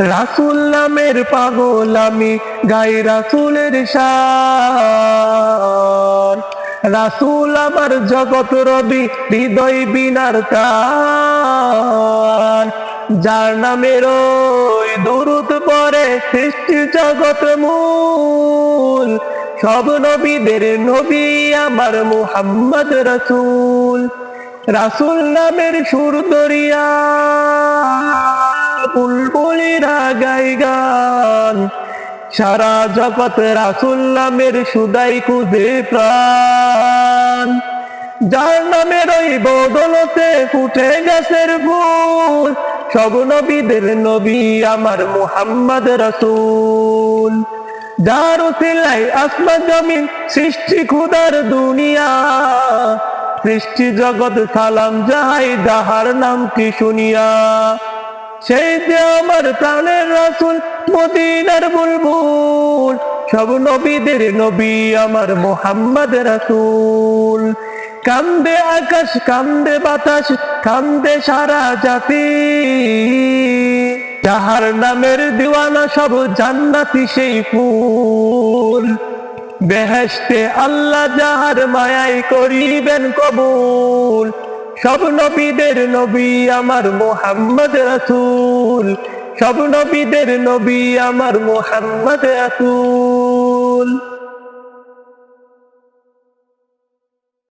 রাসুল নামের পাগল আমি, গাই রাসুলের শান। রাসুল আমার জগৎ রবি, হৃদয় বিনার যার নামের ওই পরে সৃষ্টি জগৎ মূল। সব নবীদের নবী আমার মুহাম্মদ রাসূল। রাসূল নামের সুর দরিয়া বুলবুলিরা গাই গান। সারা জগৎ রাসূল নামের সুদাই খুঁজে প্রাণ। যার নামের ওই বদলতে ফুটে গাছের ফুল সব নবীদের নবী আমার মুহাম্মদ রাসূল। যার উসিলাই আসমা জমিন সৃষ্টি খুদার দুনিয়া। সৃষ্টি জগৎ সালাম যাই যাহার নাম কি শুনিয়া? সেই যে আমার প্রাণের রাসূল, মদিনার বুলবুল। সব নবীদের নবী আমার মোহাম্মদ রাসূল। কান্দে আকাশ, কান্দে বাতাস, কান্দে সারা জাতি। যাহার নামের দিওয়ানা সব জান্নাতি সেই ফুল। বেহেস্তে আল্লাহ যাহার মায়াই করিবেন কবুল। সব নবীদের নবী আমার মোহাম্মদ রাসুল। সব নবীদের নবী আমার মোহাম্মদ রাসুল।